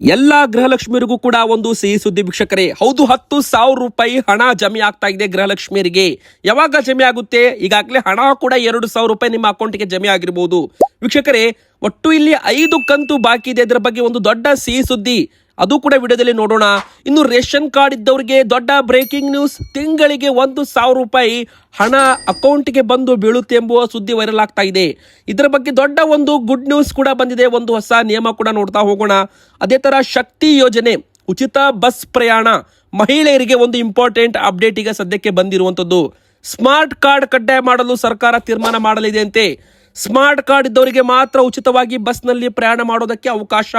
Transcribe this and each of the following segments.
ಎಲ್ಲಾ ಗೃಹಲಕ್ಷ್ಮಿಯರಿಗೂ ಕೂಡ ಒಂದು ಸಿಹಿ ಸುದ್ದಿ ವೀಕ್ಷಕರೇ. ಹೌದು, ಹತ್ತು ಸಾವಿರ ರೂಪಾಯಿ ಹಣ ಜಮೆ ಆಗ್ತಾ ಇದೆ ಗೃಹಲಕ್ಷ್ಮಿಯರಿಗೆ. ಯಾವಾಗ ಜಮೆ ಆಗುತ್ತೆ? ಈಗಾಗಲೇ ಹಣ ಕೂಡ ಎರಡು ಸಾವಿರ ರೂಪಾಯಿ ನಿಮ್ಮ ಅಕೌಂಟ್ಗೆ ಜಮೆ ಆಗಿರ್ಬೋದು. ವೀಕ್ಷಕರೇ, ಒಟ್ಟು ಇಲ್ಲಿ ಐದು ಕಂತು ಬಾಕಿ ಇದೆ. ಇದರ ಬಗ್ಗೆ ಒಂದು ದೊಡ್ಡ ಸಿಹಿ ಸುದ್ದಿ. ಅದು ಕೂಡ ವಿಡಿಯೋದಲ್ಲಿ ನೋಡೋಣ. ಇನ್ನು ರೇಷನ್ ಕಾರ್ಡ್ ಇದ್ದವರಿಗೆ ದೊಡ್ಡ ಬ್ರೇಕಿಂಗ್ ನ್ಯೂಸ್. ತಿಂಗಳಿಗೆ ಒಂದು ಸಾವಿರ ರೂಪಾಯಿ ಹಣ ಅಕೌಂಟ್ಗೆ ಬಂದು ಬೀಳುತ್ತೆ ಎಂಬುವ ಸುದ್ದಿ ವೈರಲ್ ಆಗ್ತಾ ಇದೆ. ಇದರ ಬಗ್ಗೆ ದೊಡ್ಡ ಒಂದು ಗುಡ್ ನ್ಯೂಸ್ ಕೂಡ ಬಂದಿದೆ. ಒಂದು ಹೊಸ ನಿಯಮ ಕೂಡ ನೋಡ್ತಾ ಹೋಗೋಣ. ಅದೇ ತರ ಶಕ್ತಿ ಯೋಜನೆ, ಉಚಿತ ಬಸ್ ಪ್ರಯಾಣ, ಮಹಿಳೆಯರಿಗೆ ಒಂದು ಇಂಪಾರ್ಟೆಂಟ್ ಅಪ್ಡೇಟ್ ಈಗ ಸದ್ಯಕ್ಕೆ ಬಂದಿರುವಂಥದ್ದು. ಸ್ಮಾರ್ಟ್ ಕಾರ್ಡ್ ಕಡ್ಡಾಯ ಮಾಡಲು ಸರ್ಕಾರ ತೀರ್ಮಾನ ಮಾಡಲಿದೆ ಅಂತೆ. ಸ್ಮಾರ್ಟ್ ಕಾರ್ಡ್ ಇದ್ದವರಿಗೆ ಮಾತ್ರ ಉಚಿತವಾಗಿ ಬಸ್ನಲ್ಲಿ ಪ್ರಯಾಣ ಮಾಡೋದಕ್ಕೆ ಅವಕಾಶ.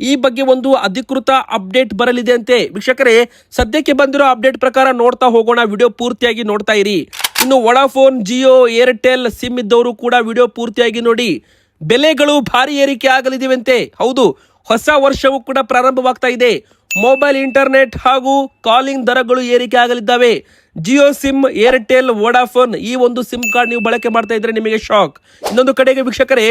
ಈ ಬಗ್ಗೆ ಒಂದು ಅಧಿಕೃತ ಅಪ್ಡೇಟ್ ಬರಲಿದೆ ಅಂತೆ ವೀಕ್ಷಕರೇ, ಸದ್ಯಕ್ಕೆ ಬಂದಿರೋ ಅಪ್ಡೇಟ್ ಪ್ರಕಾರ ನೋಡ್ತಾ ಹೋಗೋಣ, ವಿಡಿಯೋ ಪೂರ್ತಿಯಾಗಿ ನೋಡ್ತಾ ಇರಿ. ಇನ್ನು ವಡಾಫೋನ್, ಜಿಯೋ, ಏರ್ಟೆಲ್, ಸಿಮ್ ಇದ್ದವರು ಕೂಡ ವಿಡಿಯೋ ಪೂರ್ತಿಯಾಗಿ ನೋಡಿ. ಬೆಲೆಗಳು ಭಾರಿ ಏರಿಕೆ ಆಗಲಿದಿವಂತೆ ಹೌದು ಹೊಸ ವರ್ಷವೂ ಕೂಡ ಪ್ರಾರಂಭವಾಗ್ತಾ ಇದೆ. ಮೊಬೈಲ್, ಇಂಟರ್ನೆಟ್ ಹಾಗೂ ಕಾಲಿಂಗ್ ದರಗಳು ಏರಿಕೆ ಆಗಲಿದ್ದಾವೆ. ಜಿಯೋ ಸಿಮ್, ಏರ್ಟೆಲ್, ವೋಡಾಫೋನ್ ಈ ಒಂದು ಸಿಮ್ ಕಾರ್ಡ್ ನೀವು ಬಳಕೆ ಮಾಡ್ತಾ ಇದ್ರೆ ನಿಮಗೆ ಶಾಕ್. ಇನ್ನೊಂದು ಕಡೆಗೆ ವೀಕ್ಷಕರೇ,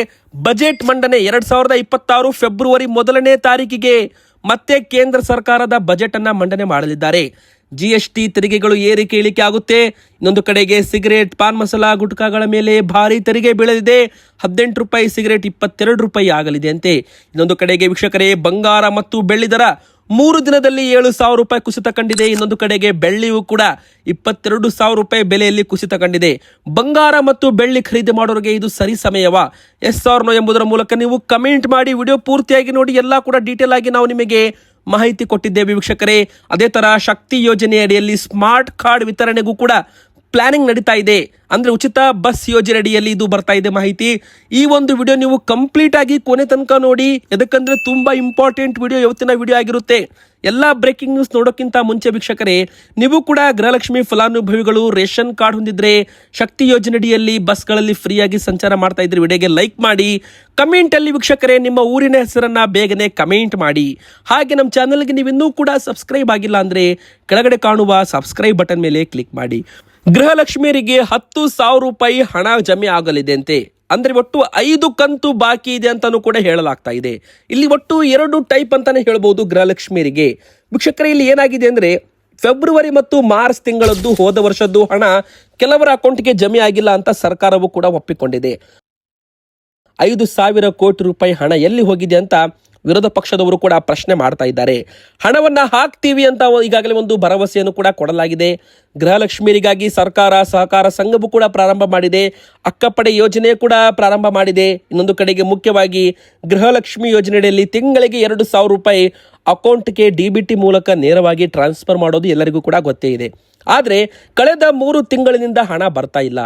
ಬಜೆಟ್ ಮಂಡನೆ ಎರಡ್ ಸಾವಿರದ ಇಪ್ಪತ್ತಾರು ಫೆಬ್ರವರಿ ಮೊದಲನೇ ತಾರೀಕಿಗೆ ಮತ್ತೆ ಕೇಂದ್ರ ಸರ್ಕಾರದ ಬಜೆಟ್ ಅನ್ನ ಮಂಡನೆ ಮಾಡಲಿದ್ದಾರೆ. ಜಿ ಎಸ್ ಟಿ ತೆರಿಗೆಗಳು ಏರಿಕೆ ಇಳಿಕೆ ಆಗುತ್ತೆ. ಇನ್ನೊಂದು ಕಡೆಗೆ ಸಿಗರೇಟ್, ಪಾನ್ ಮಸಾಲಾ, ಗುಟ್ಕಾಗಳ ಮೇಲೆ ಭಾರಿ ತೆರಿಗೆ ಬೀಳಲಿದೆ. ಹದಿನೆಂಟು ರೂಪಾಯಿ ಸಿಗರೇಟ್, ಇಪ್ಪತ್ತೆರಡು ರೂಪಾಯಿ ಆಗಲಿದೆ ಅಂತೆ ಇನ್ನೊಂದು ಕಡೆಗೆ ವೀಕ್ಷಕರೇ, ಬಂಗಾರ ಮತ್ತು ಬೆಳ್ಳಿ ದರ. ಮೂರು ದಿನದಲ್ಲಿ ಏಳು ಸಾವಿರ ರೂಪಾಯಿ ಕುಸಿತ ಕಂಡಿದೆ. ಇನ್ನೊಂದು ಕಡೆಗೆ ಬೆಳ್ಳಿಯೂ ಕೂಡ ಇಪ್ಪತ್ತೆರಡು ಸಾವಿರ ರೂಪಾಯಿ ಬೆಲೆಯಲ್ಲಿ ಕುಸಿತ ಕಂಡಿದೆ. ಬಂಗಾರ ಮತ್ತು ಬೆಳ್ಳಿ ಖರೀದಿ ಮಾಡೋರಿಗೆ ಇದು ಸರಿ ಸಮಯವಾ. ಎಸ್ ನೋ ಎಂಬುದರ ಮೂಲಕ ನೀವು ಕಮೆಂಟ್ ಮಾಡಿ. ವಿಡಿಯೋ ಪೂರ್ತಿಯಾಗಿ ನೋಡಿ. ಎಲ್ಲ ಕೂಡ ಡೀಟೇಲ್ ಆಗಿ ನಾವು ನಿಮಗೆ ಮಾಹಿತಿ ಕೊಟ್ಟಿದ್ದೇವೆ ವೀಕ್ಷಕರೇ. ಅದೇ ತರ ಶಕ್ತಿ ಯೋಜನೆ ಅಡಿಯಲ್ಲಿ ಸ್ಮಾರ್ಟ್ ಕಾರ್ಡ್ ವಿತರಣೆಗೂ ಕೂಡ ಪ್ಲಾನಿಂಗ್ ನಡೀತಾ ಇದೆ. ಅಂದ್ರೆ ಉಚಿತ ಬಸ್ ಯೋಜನೆ ಅಡಿಯಲ್ಲಿ ಇದು ಬರ್ತಾ ಇದೆ ಮಾಹಿತಿ. ಈ ಒಂದು ವಿಡಿಯೋ ನೀವು ಕಂಪ್ಲೀಟ್ ಆಗಿ ಕೊನೆ ತನಕ ನೋಡಿ. ಯಾಕಂದ್ರೆ ತುಂಬಾ ಇಂಪಾರ್ಟೆಂಟ್ ವಿಡಿಯೋ ಇವತ್ತಿನ ವಿಡಿಯೋ ಆಗಿರುತ್ತೆ. ಎಲ್ಲ ಬ್ರೇಕಿಂಗ್ ನ್ಯೂಸ್ ನೋಡೋಕ್ಕಿಂತ ಮುಂಚೆ ವೀಕ್ಷಕರೇ, ನೀವು ಕೂಡ ಗೃಹಲಕ್ಷ್ಮಿ ಫಲಾನುಭವಿಗಳು ರೇಷನ್ ಕಾರ್ಡ್ ಹೊಂದಿದ್ರೆ ಶಕ್ತಿ ಯೋಜನೆಯಡಿಯಲ್ಲಿ ಬಸ್ಗಳಲ್ಲಿ ಫ್ರೀಯಾಗಿ ಸಂಚಾರ ಮಾಡ್ತಾ ಇದ್ರೆ ವಿಡಿಯೋಗೆ ಲೈಕ್ ಮಾಡಿ ಕಮೆಂಟ್ ಅಲ್ಲಿ ವೀಕ್ಷಕರೇ, ನಿಮ್ಮ ಊರಿನ ಹೆಸರನ್ನ ಬೇಗನೆ ಕಮೆಂಟ್ ಮಾಡಿ. ಹಾಗೆ ನಮ್ಮ ಚಾನಲ್ಗೆ ನೀವು ಇನ್ನೂ ಕೂಡ ಸಬ್ಸ್ಕ್ರೈಬ್ ಆಗಿಲ್ಲ ಅಂದ್ರೆ ಕೆಳಗಡೆ ಕಾಣುವ ಸಬ್ಸ್ಕ್ರೈಬ್ ಬಟನ್ ಮೇಲೆ ಕ್ಲಿಕ್ ಮಾಡಿ. ಗೃಹಲಕ್ಷ್ಮಿಯರಿಗೆ ಹತ್ತು ಸಾವಿರ ರೂಪಾಯಿ ಹಣ ಜಮೆ ಆಗಲಿದೆ ಅಂತೆ. ಅಂದ್ರೆ ಒಟ್ಟು ಐದು ಕಂತು ಬಾಕಿ ಇದೆ ಅಂತಾನೂ ಕೂಡ ಹೇಳಲಾಗ್ತಾ ಇದೆ. ಇಲ್ಲಿ ಒಟ್ಟು ಎರಡು ಟೈಪ್ ಅಂತಾನೆ ಹೇಳ್ಬೋದು ಗೃಹಲಕ್ಷ್ಮಿಯರಿಗೆ ವೀಕ್ಷಕರೇ, ಇಲ್ಲಿ ಏನಾಗಿದೆ ಅಂದ್ರೆ ಫೆಬ್ರವರಿ ಮತ್ತು ಮಾರ್ಚ್ ತಿಂಗಳದ್ದು ಹೋದ ವರ್ಷದ್ದು ಹಣ ಕೆಲವರ ಅಕೌಂಟ್ಗೆ ಜಮೆ ಆಗಿಲ್ಲ ಅಂತ ಸರ್ಕಾರವು ಕೂಡ ಒಪ್ಪಿಕೊಂಡಿದೆ. ಐದು ಸಾವಿರ ಕೋಟಿ ರೂಪಾಯಿ ಹಣ ಎಲ್ಲಿ ಹೋಗಿದೆ ಅಂತ ವಿರೋಧ ಪಕ್ಷದವರು ಕೂಡ ಪ್ರಶ್ನೆ ಮಾಡ್ತಾ ಇದ್ದಾರೆ. ಹಣವನ್ನು ಹಾಕ್ತೀವಿ ಅಂತ ಈಗಾಗಲೇ ಒಂದು ಭರವಸೆಯನ್ನು ಕೂಡ ಕೊಡಲಾಗಿದೆ. ಗೃಹಲಕ್ಷ್ಮಿಯರಿಗಾಗಿ ಸರ್ಕಾರ, ಸಹಕಾರ ಸಂಘವು ಕೂಡ ಪ್ರಾರಂಭ ಮಾಡಿದೆ. ಅಕ್ಕಪಡೆ ಯೋಜನೆ ಕೂಡ ಪ್ರಾರಂಭ ಮಾಡಿದೆ. ಇನ್ನೊಂದು ಕಡೆಗೆ ಮುಖ್ಯವಾಗಿ ಗೃಹಲಕ್ಷ್ಮಿ ಯೋಜನೆಯಲ್ಲಿ ತಿಂಗಳಿಗೆ ಎರಡು ಸಾವಿರ ರೂಪಾಯಿ ಅಕೌಂಟ್ಗೆ ಡಿ ಬಿ ಟಿ ಮೂಲಕ ನೇರವಾಗಿ ಟ್ರಾನ್ಸ್ಫರ್ ಮಾಡೋದು ಎಲ್ಲರಿಗೂ ಕೂಡ ಗೊತ್ತೇ ಇದೆ. ಆದರೆ ಕಳೆದ ಮೂರು ತಿಂಗಳಿನಿಂದ ಹಣ ಬರ್ತಾ ಇಲ್ಲ.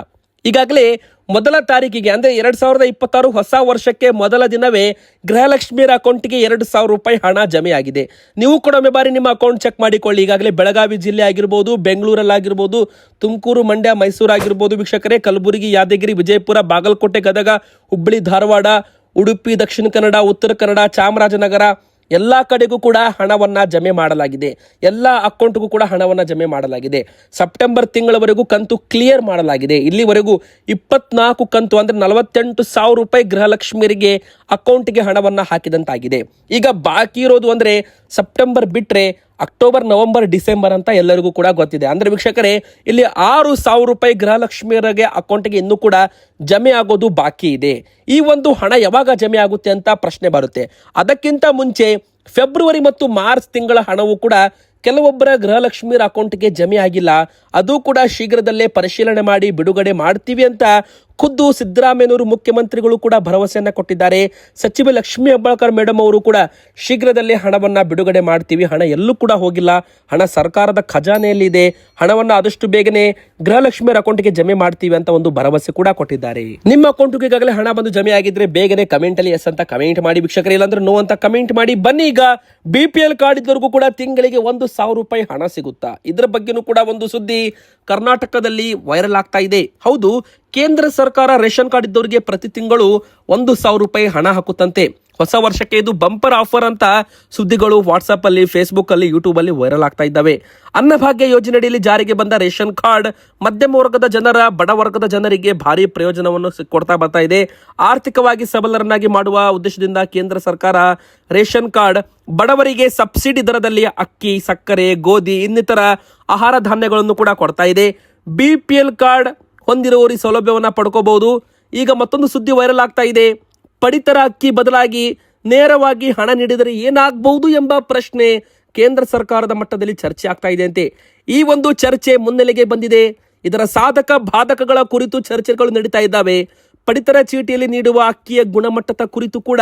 ಈಗಾಗಲೇ ಮೊದಲ ತಾರೀಕಿಗೆ, ಅಂದರೆ ಎರಡು ಸಾವಿರದ ಇಪ್ಪತ್ತಾರು ಹೊಸ ವರ್ಷಕ್ಕೆ ಮೊದಲ ದಿನವೇ ಗೃಹಲಕ್ಷ್ಮಿಯರ ಅಕೌಂಟ್ಗೆ ಎರಡು ಸಾವಿರ ರೂಪಾಯಿ ಹಣ ಜಮೆ ಆಗಿದೆ ನೀವು ಕೂಡ ಒಮ್ಮೆ ಬಾರಿ ನಿಮ್ಮ ಅಕೌಂಟ್ ಚೆಕ್ ಮಾಡಿಕೊಳ್ಳಿ. ಈಗಾಗಲೇ ಬೆಳಗಾವಿ ಜಿಲ್ಲೆ ಆಗಿರ್ಬೋದು, ಬೆಂಗಳೂರಲ್ಲಾಗಿರ್ಬೋದು, ತುಮಕೂರು, ಮಂಡ್ಯ ಮೈಸೂರು ಆಗಿರ್ಬೋದು ವೀಕ್ಷಕರೇ, ಕಲಬುರಗಿ, ಯಾದಗಿರಿ, ವಿಜಯಪುರ, ಬಾಗಲಕೋಟೆ, ಗದಗ, ಹುಬ್ಬಳ್ಳಿ, ಧಾರವಾಡ, ಉಡುಪಿ, ದಕ್ಷಿಣ ಕನ್ನಡ, ಉತ್ತರ ಕನ್ನಡ, ಚಾಮರಾಜನಗರ ಎಲ್ಲ ಕಡೆಗೂ ಕೂಡ ಹಣವನ್ನ ಜಮೆ ಮಾಡಲಾಗಿದೆ. ಎಲ್ಲ ಅಕೌಂಟ್ಗೂ ಕೂಡ ಹಣವನ್ನ ಜಮೆ ಮಾಡಲಾಗಿದೆ. ಸೆಪ್ಟೆಂಬರ್ ತಿಂಗಳವರೆಗೂ ಕಂತು ಕ್ಲಿಯರ್ ಮಾಡಲಾಗಿದೆ. ಇಲ್ಲಿವರೆಗೂ ಇಪ್ಪತ್ನಾಲ್ಕು ಕಂತು ಅಂದ್ರೆ ನಲವತ್ತೆಂಟು ಸಾವಿರ ರೂಪಾಯಿ ಗೃಹಲಕ್ಷ್ಮಿಯರಿಗೆ ಅಕೌಂಟ್ಗೆ ಹಣವನ್ನ ಹಾಕಿದಂತಾಗಿದೆ. ಈಗ ಬಾಕಿ ಇರೋದು ಅಂದ್ರೆ ಸೆಪ್ಟೆಂಬರ್ ಬಿಟ್ರೆ ಅಕ್ಟೋಬರ್, ನವೆಂಬರ್, ಡಿಸೆಂಬರ್ ಅಂತ ಎಲ್ಲರಿಗೂ ಕೂಡ ಗೊತ್ತಿದೆ. ಅಂದ್ರೆ ವೀಕ್ಷಕರೇ, ಇಲ್ಲಿ ಆರು ಸಾವಿರ ರೂಪಾಯಿ ಗೃಹಲಕ್ಷ್ಮಿಯರಿಗೆ ಅಕೌಂಟ್ಗೆ ಇನ್ನೂ ಕೂಡ ಜಮೆ ಆಗೋದು ಬಾಕಿ ಇದೆ. ಈ ಒಂದು ಹಣ ಯಾವಾಗ ಜಮೆ ಆಗುತ್ತೆ ಅಂತ ಪ್ರಶ್ನೆ ಬರುತ್ತೆ. ಅದಕ್ಕಿಂತ ಮುಂಚೆ ಫೆಬ್ರವರಿ ಮತ್ತು ಮಾರ್ಚ್ ತಿಂಗಳ ಹಣವು ಕೂಡ ಕೆಲವೊಬ್ಬರ ಗೃಹಲಕ್ಷ್ಮಿಯರ ಅಕೌಂಟ್ಗೆ ಜಮೆ ಆಗಿಲ್ಲ. ಅದು ಕೂಡ ಶೀಘ್ರದಲ್ಲೇ ಪರಿಶೀಲನೆ ಮಾಡಿ ಬಿಡುಗಡೆ ಮಾಡ್ತೀವಿ ಅಂತ ಖುದ್ದು ಸಿದ್ದರಾಮಯ್ಯನವರು ಮುಖ್ಯಮಂತ್ರಿಗಳು ಕೂಡ ಭರವಸೆಯನ್ನ ಕೊಟ್ಟಿದ್ದಾರೆ. ಸಚಿವ ಲಕ್ಷ್ಮಿ ಹೆಬ್ಬಾಳ್ಕರ್ ಮೇಡಮ್ ಅವರು ಕೂಡ ಶೀಘ್ರದಲ್ಲೇ ಹಣವನ್ನ ಬಿಡುಗಡೆ ಮಾಡ್ತೀವಿ. ಹಣ ಎಲ್ಲೂ ಕೂಡ ಹೋಗಿಲ್ಲ. ಹಣ ಸರ್ಕಾರದ ಖಜಾನೆಯಲ್ಲಿ ಇದೆ. ಹಣವನ್ನ ಆದಷ್ಟು ಬೇಗನೆ ಗೃಹಲಕ್ಷ್ಮಿಯರ ಅಕೌಂಟ್ಗೆ ಜಮೆ ಮಾಡ್ತೀವಿ ಅಂತ ಒಂದು ಭರವಸೆ ಕೂಡ ಕೊಟ್ಟಿದ್ದಾರೆ. ನಿಮ್ಮ ಅಕೌಂಟ್ಗೆ ಈಗಾಗಲೇ ಹಣ ಬಂದು ಜಮೆ ಆಗಿದ್ರೆ ಬೇಗನೆ ಕಮೆಂಟ್ ಅಲ್ಲಿ ಎಸ್ ಅಂತ ಕಮೆಂಟ್ ಮಾಡಿ ವೀಕ್ಷಕರೇ. ಇಲ್ಲಾಂದ್ರೆ ನೋ ಅಂತ ಕಮೆಂಟ್ ಮಾಡಿ. ಬನ್ನಿ ಈಗ ಬಿ ಪಿ ಎಲ್ ಕಾರ್ಡ್ ಇದ್ದವರೆಗೂ ಕೂಡ ತಿಂಗಳಿಗೆ ಒಂದು ಸಾವಿರ ರೂಪಾಯಿ ಹಣ ಸಿಗುತ್ತಾ? ಇದರ ಬಗ್ಗೆನೂ ಕೂಡ ಒಂದು ಸುದ್ದಿ ಕರ್ನಾಟಕದಲ್ಲಿ ವೈರಲ್ ಆಗ್ತಾ ಇದೆ. ಹೌದು ಕೇಂದ್ರ ಸರ್ಕಾರ ರೇಷನ್ ಕಾರ್ಡ್ ಇದ್ದವರಿಗೆ ಪ್ರತಿ ತಿಂಗಳು ಒಂದು ಸಾವಿರ ರೂಪಾಯಿ ಹಣ ಹಾಕುತ್ತಂತೆ. ಹೊಸ ವರ್ಷಕ್ಕೆ ಇದು ಬಂಪರ್ ಆಫರ್ ಅಂತ ಸುದ್ದಿಗಳು ವಾಟ್ಸಪ್ ಅಲ್ಲಿ ಫೇಸ್ಬುಕ್ ಅಲ್ಲಿ ಯೂಟ್ಯೂಬ್ ಅಲ್ಲಿ ವೈರಲ್ ಆಗ್ತಾ ಇದ್ದಾವೆ. ಅನ್ನಭಾಗ್ಯ ಯೋಜನೆಯಡಿಯಲ್ಲಿ ಜಾರಿಗೆ ಬಂದ ರೇಷನ್ ಕಾರ್ಡ್ ಮಧ್ಯಮ ವರ್ಗದ ಜನರ, ಬಡ ವರ್ಗದ ಜನರಿಗೆ ಭಾರಿ ಪ್ರಯೋಜನವನ್ನು ಕೊಡ್ತಾ ಬರ್ತಾ ಇದೆ. ಆರ್ಥಿಕವಾಗಿ ಸಬಲರನ್ನಾಗಿ ಮಾಡುವ ಉದ್ದೇಶದಿಂದ ಕೇಂದ್ರ ಸರ್ಕಾರ ರೇಷನ್ ಕಾರ್ಡ್, ಬಡವರಿಗೆ ಸಬ್ಸಿಡಿ ದರದಲ್ಲಿ ಅಕ್ಕಿ, ಸಕ್ಕರೆ, ಗೋಧಿ ಇನ್ನಿತರ ಆಹಾರ ಧಾನ್ಯಗಳನ್ನು ಕೂಡ ಕೊಡ್ತಾ ಇದೆ. ಬಿ ಪಿ ಎಲ್ ಕಾರ್ಡ್ ಹೊಂದಿರುವವರು ಈ ಸೌಲಭ್ಯವನ್ನು ಪಡ್ಕೋಬಹುದು. ಈಗ ಮತ್ತೊಂದು ಸುದ್ದಿ ವೈರಲ್ ಆಗ್ತಾ ಇದೆ. ಪಡಿತರ ಅಕ್ಕಿ ಬದಲಾಗಿ ನೇರವಾಗಿ ಹಣ ನೀಡಿದರೆ ಏನಾಗಬಹುದು ಎಂಬ ಪ್ರಶ್ನೆ ಕೇಂದ್ರ ಸರ್ಕಾರದ ಮಟ್ಟದಲ್ಲಿ ಚರ್ಚೆ ಆಗ್ತಾ ಇದೆ ಅಂತೆ. ಈ ಒಂದು ಚರ್ಚೆ ಮುನ್ನೆಲೆಗೆ ಬಂದಿದೆ. ಇದರ ಸಾಧಕ ಬಾಧಕಗಳ ಕುರಿತು ಚರ್ಚೆಗಳು ನಡೀತಾ ಇದ್ದಾವೆ. ಪಡಿತರ ಚೀಟಿಯಲ್ಲಿ ನೀಡುವ ಅಕ್ಕಿಯ ಗುಣಮಟ್ಟದ ಕುರಿತು ಕೂಡ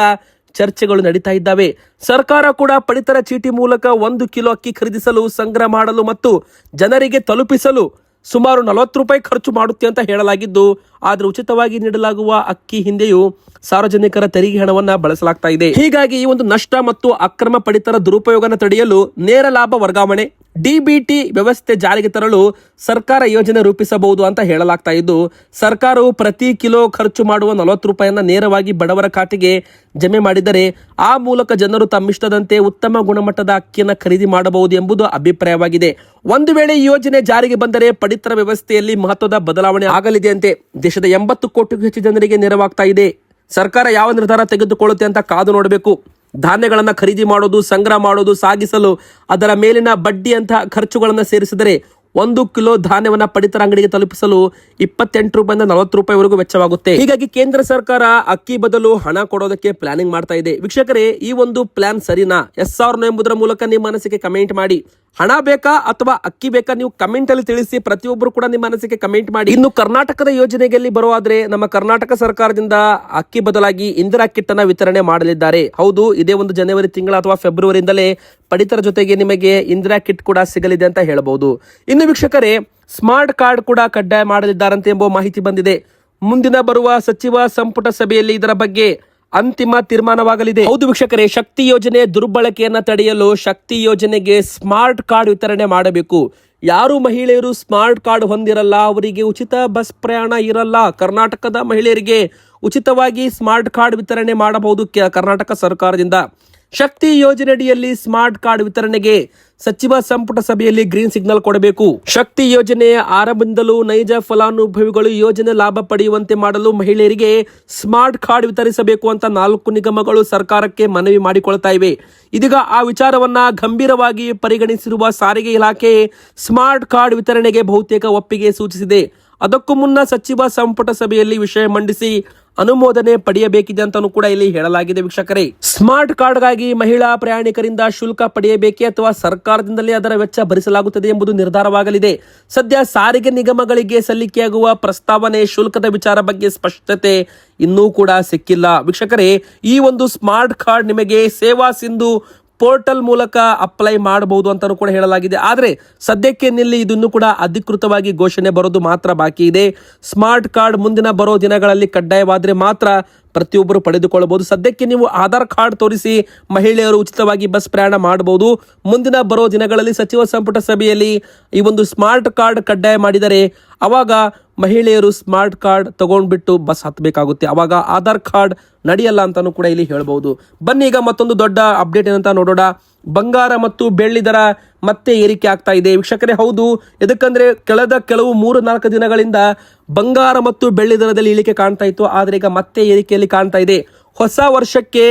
ಚರ್ಚೆಗಳು ನಡೀತಾ ಇದ್ದಾವೆ. ಸರ್ಕಾರ ಕೂಡ ಪಡಿತರ ಚೀಟಿ ಮೂಲಕ ಒಂದು ಕಿಲೋ ಅಕ್ಕಿ ಖರೀದಿಸಲು, ಸಂಗ್ರಹ ಮಾಡಲು ಮತ್ತು ಜನರಿಗೆ ತಲುಪಿಸಲು ಸುಮಾರು ನಲವತ್ತು ರೂಪಾಯಿ ಖರ್ಚು ಮಾಡುತ್ತೆ ಅಂತ ಹೇಳಲಾಗಿದ್ದು, ಆದರೆ ಉಚಿತವಾಗಿ ನೀಡಲಾಗುವ ಅಕ್ಕಿ ಹಿಂದೆಯೂ ಸಾರ್ವಜನಿಕರ ತೆರಿಗೆ ಹಣವನ್ನ ಬಳಸಲಾಗ್ತಾ ಇದೆ. ಹೀಗಾಗಿ ಈ ಒಂದು ನಷ್ಟ ಮತ್ತು ಅಕ್ರಮ ಪಡಿತರ ದುರುಪಯೋಗನ ತಡೆಯಲು ನೇರ ಲಾಭ ವರ್ಗಾವಣೆ ಡಿಬಿಟಿ ವ್ಯವಸ್ಥೆ ಜಾರಿಗೆ ತರಲು ಸರ್ಕಾರ ಯೋಜನೆ ರೂಪಿಸಬಹುದು ಅಂತ ಹೇಳಲಾಗ್ತಾ ಇದ್ದು, ಸರ್ಕಾರವು ಪ್ರತಿ ಕಿಲೋ ಖರ್ಚು ಮಾಡುವ ನಲವತ್ತು ರೂಪಾಯಿಯನ್ನ ನೇರವಾಗಿ ಬಡವರ ಖಾತೆಗೆ ಜಮೆ ಮಾಡಿದರೆ ಆ ಮೂಲಕ ಜನರು ತಮ್ಮಿಷ್ಟದಂತೆ ಉತ್ತಮ ಗುಣಮಟ್ಟದ ಅಕ್ಕಿಯನ್ನು ಖರೀದಿ ಮಾಡಬಹುದು ಎಂಬುದು ಅಭಿಪ್ರಾಯವಾಗಿದೆ. ಒಂದು ವೇಳೆ ಈ ಯೋಜನೆ ಜಾರಿಗೆ ಬಂದರೆ ಪಡಿತರ ವ್ಯವಸ್ಥೆಯಲ್ಲಿ ಮಹತ್ವದ ಬದಲಾವಣೆ ಆಗಲಿದೆ ಅಂತೆ. ದೇಶದ ಎಂಬತ್ತು ಕೋಟಿಗೂ ಹೆಚ್ಚು ಜನರಿಗೆ ನೆರವಾಗ್ತಾ ಇದೆ. ಸರ್ಕಾರ ಯಾವ ನಿರ್ಧಾರ ತೆಗೆದುಕೊಳ್ಳುತ್ತೆ ಅಂತ ಕಾದು ನೋಡಬೇಕು. ಧಾನ್ಯಗಳನ್ನು ಖರೀದಿ ಮಾಡೋದು, ಸಂಗ್ರಹ ಮಾಡೋದು, ಸಾಗಿಸಲು, ಅದರ ಮೇಲಿನ ಬಡ್ಡಿ ಅಂತಹ ಖರ್ಚುಗಳನ್ನು ಸೇರಿಸಿದರೆ ಒಂದು ಕಿಲೋ ಧಾನ್ಯವನ್ನು ಪಡಿತರ ಅಂಗಡಿಗೆ ತಲುಪಿಸಲು ಇಪ್ಪತ್ತೆಂಟು ರೂಪಾಯಿಂದ ನಲವತ್ತು ರೂಪಾಯಿವರೆಗೂ ವೆಚ್ಚವಾಗುತ್ತೆ. ಹೀಗಾಗಿ ಕೇಂದ್ರ ಸರ್ಕಾರ ಅಕ್ಕಿ ಬದಲು ಹಣ ಕೊಡೋದಕ್ಕೆ ಪ್ಲಾನಿಂಗ್ ಮಾಡ್ತಾ ಇದೆ. ವೀಕ್ಷಕರೇ, ಈ ಒಂದು ಪ್ಲಾನ್ ಸರಿನಾ? ಎಸ್ ಆರ್ ಎಂಬುದರ ಮೂಲಕ ನಿಮ್ಮ ಮನಸ್ಸಿಗೆ ಕಮೆಂಟ್ ಮಾಡಿ. ಹಣ ಬೇಕಾ ಅಥವಾ ಅಕ್ಕಿ ಬೇಕಾ ನೀವು ಕಮೆಂಟ್ ಅಲ್ಲಿ ತಿಳಿಸಿ, ಪ್ರತಿಯೊಬ್ಬರು ಕೂಡ ನಿಮ್ಮ ಮನಸ್ಸಿಗೆ ಕಮೆಂಟ್ ಮಾಡಿ. ಇನ್ನು ಕರ್ನಾಟಕದ ಯೋಜನೆಯಲ್ಲಿ ಬರುವಾದ್ರೆ, ನಮ್ಮ ಕರ್ನಾಟಕ ಸರ್ಕಾರದಿಂದ ಅಕ್ಕಿ ಬದಲಾಗಿ ಇಂದಿರಾ ಕಿಟ್ ಅನ್ನ ವಿತರಣೆ ಮಾಡಲಿದ್ದಾರೆ. ಹೌದು, ಇದೇ ಒಂದು ಜನವರಿ ತಿಂಗಳ ಅಥವಾ ಫೆಬ್ರವರಿಯಿಂದಲೇ ಪಡಿತರ ಜೊತೆಗೆ ನಿಮಗೆ ಇಂದಿರಾ ಕಿಟ್ ಕೂಡ ಸಿಗಲಿದೆ ಅಂತ ಹೇಳಬಹುದು ಇನ್ನು ವೀಕ್ಷಕರೇ, ಸ್ಮಾರ್ಟ್ ಕಾರ್ಡ್ ಕೂಡ ಕಡ್ಡಾಯ ಮಾಡಲಿದ್ದಾರಂತೆ ಎಂಬ ಮಾಹಿತಿ ಬಂದಿದೆ. ಮುಂದಿನ ಬರುವ ಸಚಿವ ಸಂಪುಟ ಸಭೆಯಲ್ಲಿ ಇದರ ಬಗ್ಗೆ ಅಂತಿಮ ತೀರ್ಮಾನವಾಗಲಿದೆ. ಹೌದು ವೀಕ್ಷಕರೇ, ಶಕ್ತಿ ಯೋಜನೆ ದುರ್ಬಳಕೆಯನ್ನ ತಡೆಯಲು ಶಕ್ತಿ ಯೋಜನೆಗೆ ಸ್ಮಾರ್ಟ್ ಕಾರ್ಡ್ ವಿತರಣೆ ಮಾಡಬೇಕು. ಯಾರು ಮಹಿಳೆಯರು ಸ್ಮಾರ್ಟ್ ಕಾರ್ಡ್ ಹೊಂದಿರಲ್ಲ, ಅವರಿಗೆ ಉಚಿತ ಬಸ್ ಪ್ರಯಾಣ ಇರಲ್ಲ. ಕರ್ನಾಟಕದ ಮಹಿಳೆಯರಿಗೆ ಉಚಿತವಾಗಿ ಸ್ಮಾರ್ಟ್ ಕಾರ್ಡ್ ವಿತರಣೆ ಮಾಡಬಹುದು ಕರ್ನಾಟಕ ಸರ್ಕಾರದಿಂದ. ಶಕ್ತಿ ಯೋಜನೆಯಡಿಯಲ್ಲಿ ಸ್ಮಾರ್ಟ್ ಕಾರ್ಡ್ ವಿತರಣೆಗೆ ಸಚಿವ ಸಂಪುಟ ಸಭೆಯಲ್ಲಿ ಗ್ರೀನ್ ಸಿಗ್ನಲ್ ಕೊಡಬೇಕು. ಶಕ್ತಿ ಯೋಜನೆಯ ಆರಂಭದಿಂದಲೂ ನೈಜ ಫಲಾನುಭವಿಗಳು ಯೋಜನೆ ಲಾಭ ಪಡೆಯುವಂತೆ ಮಾಡಲು ಮಹಿಳೆಯರಿಗೆ ಸ್ಮಾರ್ಟ್ ಕಾರ್ಡ್ ವಿತರಿಸಬೇಕು ಅಂತ ನಾಲ್ಕು ನಿಗಮಗಳು ಸರ್ಕಾರಕ್ಕೆ ಮನವಿ ಮಾಡಿಕೊಳ್ತಾ ಇವೆ. ಇದೀಗ ಆ ವಿಚಾರವನ್ನ ಗಂಭೀರವಾಗಿ ಪರಿಗಣಿಸಿರುವ ಸಾರಿಗೆ ಇಲಾಖೆ ಸ್ಮಾರ್ಟ್ ಕಾರ್ಡ್ ವಿತರಣೆಗೆ ಬಹುತೇಕ ಒಪ್ಪಿಗೆ ಸೂಚಿಸಿದೆ. ಅದಕ್ಕೂ ಮುನ್ನ ಸಚಿವ ಸಂಪುಟ ಸಭೆಯಲ್ಲಿ ವಿಷಯ ಮಂಡಿಸಿ ಅನುಮೋದನೆ ಪಡೆಯಬೇಕಿದೆ ಅಂತಾನೂ ಕೂಡ ಇಲ್ಲಿ ಹೇಳಲಾಗಿದೆ ವೀಕ್ಷಕರೇ. ಸ್ಮಾರ್ಟ್ ಕಾರ್ಡ್ಗಾಗಿ ಮಹಿಳಾ ಪ್ರಯಾಣಿಕರಿಂದ ಶುಲ್ಕ ಪಡೆಯಬೇಕೇ ಅಥವಾ ಸರ್ಕಾರದಿಂದಲೇ ಅದರ ವೆಚ್ಚ ಭರಿಸಲಾಗುತ್ತದೆ ಎಂಬುದು ನಿರ್ಧಾರವಾಗಲಿದೆ. ಸದ್ಯ ಸಾರಿಗೆ ನಿಗಮಗಳಿಗೆ ಸಲ್ಲಿಕೆಯಾಗುವ ಪ್ರಸ್ತಾವನೆ ಶುಲ್ಕದ ವಿಚಾರ ಬಗ್ಗೆ ಸ್ಪಷ್ಟತೆ ಇನ್ನೂ ಕೂಡ ಸಿಕ್ಕಿಲ್ಲ. ವೀಕ್ಷಕರೇ, ಈ ಒಂದು ಸ್ಮಾರ್ಟ್ ಕಾರ್ಡ್ ನಿಮಗೆ ಸೇವಾ ಸಿಂಧು ಪೋರ್ಟಲ್ ಮೂಲಕ ಅಪ್ಲೈ ಮಾಡಬಹುದು ಅಂತಾನೂ ಕೂಡ ಹೇಳಲಾಗಿದೆ. ಆದರೆ ಸದ್ಯಕ್ಕೆ ನಿಲ್ಲಿ ಇದನ್ನು ಕೂಡ ಅಧಿಕೃತವಾಗಿ ಘೋಷಣೆ ಬರೋದು ಮಾತ್ರ ಬಾಕಿ ಇದೆ. ಸ್ಮಾರ್ಟ್ ಕಾರ್ಡ್ ಮುಂದಿನ ಬರೋ ದಿನಗಳಲ್ಲಿ ಕಡ್ಡಾಯವಾದರೆ ಮಾತ್ರ ಪ್ರತಿಯೊಬ್ಬರು ಪಡೆದುಕೊಳ್ಳಬಹುದು. ಸದ್ಯಕ್ಕೆ ನೀವು ಆಧಾರ್ ಕಾರ್ಡ್ ತೋರಿಸಿ ಮಹಿಳೆಯರು ಉಚಿತವಾಗಿ ಬಸ್ ಪ್ರಯಾಣ ಮಾಡಬಹುದು. ಮುಂದಿನ ಬರೋ ದಿನಗಳಲ್ಲಿ ಸಚಿವ ಸಂಪುಟ ಸಭೆಯಲ್ಲಿ ಈ ಒಂದು ಸ್ಮಾರ್ಟ್ ಕಾರ್ಡ್ ಕಡ್ಡಾಯ ಮಾಡಿದರೆ ಅವಾಗ ಮಹಿಳೆಯರು ಸ್ಮಾರ್ಟ್ ಕಾರ್ಡ್ ತಗೊಂಡ್ಬಿಟ್ಟು ಬಸ್ ಹತ್ತಬೇಕಾಗುತ್ತೆ. ಅವಾಗ ಆಧಾರ್ ಕಾರ್ಡ್ ನಡೆಯಲ್ಲ ಅಂತಾನೂ ಕೂಡ ಇಲ್ಲಿ ಹೇಳ್ಬೋದು. ಬನ್ನಿ ಈಗ ಮತ್ತೊಂದು ದೊಡ್ಡ ಅಪ್ಡೇಟ್ ಏನಂತ ನೋಡೋಣ. ಬಂಗಾರ ಮತ್ತು ಬೆಳ್ಳಿ ದರ ಮತ್ತೆ ಏರಿಕೆ ಆಗ್ತಾ ಇದೆ. ವೀಕ್ಷಕರೇ, ಹೌದು. ಎದಕ್ಕಂದ್ರೆ ಕಳೆದ ಕೆಲವು ಮೂರು ನಾಲ್ಕು ದಿನಗಳಿಂದ ಬಂಗಾರ ಮತ್ತು ಬೆಳ್ಳಿ ದರದಲ್ಲಿ ಇಳಿಕೆ ಕಾಣ್ತಾ ಇತ್ತು. ಆದರೆ ಈಗ ಮತ್ತೆ ಏರಿಕೆಯಲ್ಲಿ ಕಾಣ್ತಾ ಇದೆ. ಹೊಸ ವರ್ಷಕ್ಕೆ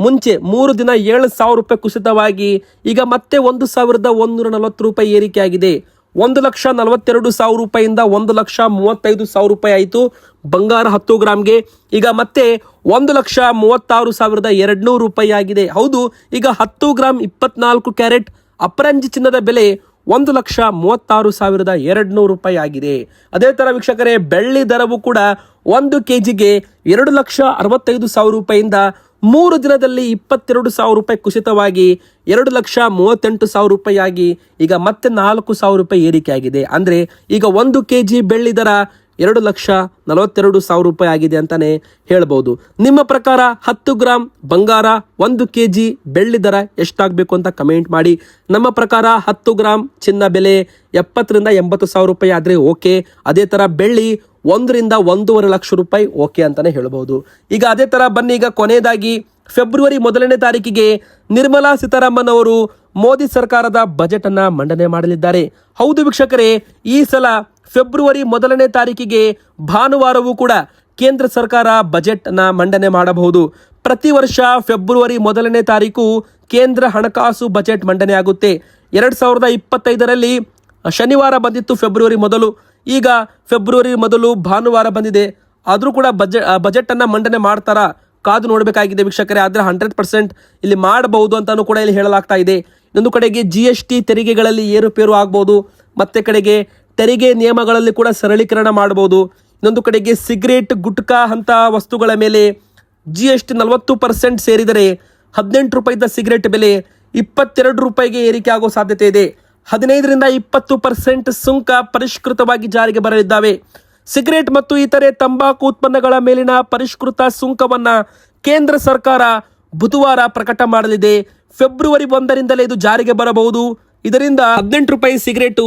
ಮುಂಚೆ ಮೂರು ದಿನ ಏಳು ಸಾವಿರ ರೂಪಾಯಿ ಕುಸಿತವಾಗಿ ಈಗ ಮತ್ತೆ ಒಂದು ಸಾವಿರದ ಒಂದೂರ ನಲವತ್ತು ರೂಪಾಯಿ ಏರಿಕೆ ಆಗಿದೆ. ಒಂದು ಲಕ್ಷ ನಲವತ್ತೆರಡು ಸಾವಿರ ರೂಪಾಯಿಯಿಂದ ಒಂದು ಲಕ್ಷ ಮೂವತ್ತೈದು ಸಾವಿರ ರೂಪಾಯಿ ಆಯಿತು. ಬಂಗಾರ ಹತ್ತು ಗ್ರಾಮ್ಗೆ. ಈಗ ಮತ್ತೆ ಒಂದು ಲಕ್ಷ ಮೂವತ್ತಾರು ಸಾವಿರದ ಎರಡುನೂರು ರೂಪಾಯಿ ಆಗಿದೆ. ಹೌದು, ಈಗ ಹತ್ತು ಗ್ರಾಮ್ ಇಪ್ಪತ್ನಾಲ್ಕು ಕ್ಯಾರೆಟ್ ಅಪರಂಜಿ ಚಿನ್ನದ ಬೆಲೆ ಒಂದು ಲಕ್ಷ ಮೂವತ್ತಾರು ಸಾವಿರದ ಎರಡುನೂರು ರೂಪಾಯಿ ಆಗಿದೆ. ಅದೇ ಥರ ವೀಕ್ಷಕರೇ, ಬೆಳ್ಳಿ ದರವು ಕೂಡ ಒಂದು ಕೆ ಜಿಗೆ ಎರಡು ಲಕ್ಷ ಅರವತ್ತೈದು ಸಾವಿರ ರೂಪಾಯಿಯಿಂದ ಮೂರು ದಿನದಲ್ಲಿ ಇಪ್ಪತ್ತೆರಡು ಸಾವಿರ ರೂಪಾಯಿ ಕುಸಿತವಾಗಿ ಎರಡು ಲಕ್ಷ ಮೂವತ್ತೆಂಟು ಸಾವಿರ ರೂಪಾಯಿ ಆಗಿ ಈಗ ಮತ್ತೆ ನಾಲ್ಕು ಸಾವಿರ ರೂಪಾಯಿ ಏರಿಕೆಯಾಗಿದೆ. ಅಂದರೆ ಈಗ ಒಂದು ಕೆ ಜಿ ಬೆಳ್ಳಿ ದರ ಎರಡು ಲಕ್ಷ ನಲವತ್ತೆರಡು ಸಾವಿರ ರೂಪಾಯಿ ಆಗಿದೆ ಅಂತಾನೆ ಹೇಳ್ಬೋದು. ನಿಮ್ಮ ಪ್ರಕಾರ ಹತ್ತು ಗ್ರಾಮ್ ಬಂಗಾರ ಒಂದು ಕೆ ಜಿ ಬೆಳ್ಳಿ ದರ ಎಷ್ಟಾಗಬೇಕು ಅಂತ ಕಮೆಂಟ್ ಮಾಡಿ. ನಮ್ಮ ಪ್ರಕಾರ ಹತ್ತು ಗ್ರಾಮ್ ಚಿನ್ನ ಬೆಲೆ ಎಪ್ಪತ್ತರಿಂದ ಎಂಬತ್ತು ಸಾವಿರ ರೂಪಾಯಿ ಆದರೆ ಓಕೆ. ಅದೇ ಥರ ಬೆಳ್ಳಿ ಒಂದರಿಂದ ಒಂದೂವರೆ ಲಕ್ಷ ರೂಪಾಯಿ ಓಕೆ ಅಂತಾನೆ ಹೇಳ್ಬೋದು. ಈಗ ಅದೇ ಥರ ಬನ್ನಿ, ಈಗ ಕೊನೆಯದಾಗಿ ಫೆಬ್ರವರಿ ಮೊದಲನೇ ತಾರೀಕಿಗೆ ನಿರ್ಮಲಾ ಸೀತಾರಾಮನ್ ಅವರು ಮೋದಿ ಸರ್ಕಾರದ ಬಜೆಟ್ ಅನ್ನ ಮಂಡನೆ ಮಾಡಲಿದ್ದಾರೆ. ಹೌದು ವೀಕ್ಷಕರೇ, ಈ ಸಲ ಫೆಬ್ರವರಿ ಮೊದಲನೇ ತಾರೀಕಿಗೆ ಭಾನುವಾರವೂ ಕೂಡ ಕೇಂದ್ರ ಸರ್ಕಾರ ಬಜೆಟ್ನ ಮಂಡನೆ ಮಾಡಬಹುದು. ಪ್ರತಿ ವರ್ಷ ಫೆಬ್ರವರಿ ಮೊದಲನೇ ತಾರೀಕು ಕೇಂದ್ರ ಹಣಕಾಸು ಬಜೆಟ್ ಮಂಡನೆ ಆಗುತ್ತೆ. ಎರಡ್ ಸಾವಿರದ ಇಪ್ಪತ್ತೈದರಲ್ಲಿ ಶನಿವಾರ ಬಂದಿತ್ತು ಫೆಬ್ರವರಿ ಮೊದಲು. ಈಗ ಫೆಬ್ರವರಿ ಮೊದಲು ಭಾನುವಾರ ಬಂದಿದೆ. ಆದರೂ ಕೂಡ ಬಜೆಟ್ ಬಜೆಟನ್ನು ಮಂಡನೆ ಮಾಡ್ತಾರಾ ಕಾದು ನೋಡಬೇಕಾಗಿದೆ ವೀಕ್ಷಕರೇ. ಆದರೆ ಹಂಡ್ರೆಡ್ ಪರ್ಸೆಂಟ್ ಇಲ್ಲಿ ಮಾಡಬಹುದು ಅಂತಲೂ ಕೂಡ ಇಲ್ಲಿ ಹೇಳಲಾಗ್ತಾ ಇದೆ. ಇನ್ನೊಂದು ಕಡೆಗೆ ಜಿ ಎಸ್ ಟಿ ತೆರಿಗೆಗಳಲ್ಲಿ ಏರುಪೇರು ಆಗ್ಬೋದು. ಮತ್ತೆ ಕಡೆಗೆ ತೆರಿಗೆ ನಿಯಮಗಳಲ್ಲಿ ಕೂಡ ಸರಳೀಕರಣ ಮಾಡಬಹುದು ಇನ್ನೊಂದು ಕಡೆಗೆ ಸಿಗರೇಟ್, ಗುಟ್ಕಾ ಅಂತ ವಸ್ತುಗಳ ಮೇಲೆ ಜಿ ಎಸ್ ಟಿ ನಲವತ್ತು ಪರ್ಸೆಂಟ್ ಸೇರಿದರೆ ಹದಿನೆಂಟು ರೂಪಾಯಿದ ಸಿಗರೇಟ್ ಬೆಲೆ ಇಪ್ಪತ್ತೆರಡು ರೂಪಾಯಿಗೆ ಏರಿಕೆ ಆಗೋ ಸಾಧ್ಯತೆ ಇದೆ. ಹದಿನೈದರಿಂದ ಇಪ್ಪತ್ತು ಪರ್ಸೆಂಟ್ ಸುಂಕ ಪರಿಷ್ಕೃತವಾಗಿ ಜಾರಿಗೆ ಬರಲಿದ್ದಾವೆ. ಸಿಗರೇಟ್ ಮತ್ತು ಇತರೆ ತಂಬಾಕು ಉತ್ಪನ್ನಗಳ ಮೇಲಿನ ಪರಿಷ್ಕೃತ ಸುಂಕವನ್ನು ಕೇಂದ್ರ ಸರ್ಕಾರ ಬುಧವಾರ ಪ್ರಕಟ ಮಾಡಲಿದೆ. ಫೆಬ್ರವರಿ ಒಂದರಿಂದಲೇ ಇದು ಜಾರಿಗೆ ಬರಬಹುದು. ಇದರಿಂದ ಹದಿನೆಂಟು ರೂಪಾಯಿ ಸಿಗರೇಟು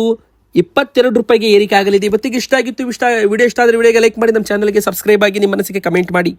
ಇಪ್ಪತ್ತೆರಡು ರೂಪಾಯಿಗೆ ಏರಿಕೆ ಆಗಲಿದೆ. ಇವತ್ತಿಗೆ ಇಷ್ಟ ಆಗಿತ್ತು. ಇಷ್ಟ ವಿಡಿಯೋ ಇಷ್ಟ ಆದರೆ ವಿಡಿಯೋಗೆ ಲೈಕ್ ಮಾಡಿ. ನಮ್ಮ ಚಾನಲ್ಗೆ ಸಬ್ಸ್ಕ್ರೈಬ್ ಆಗಿ. ನಿಮ್ಮ ಮನಸ್ಸಿಗೆ ಕಮೆಂಟ್ ಮಾಡಿ.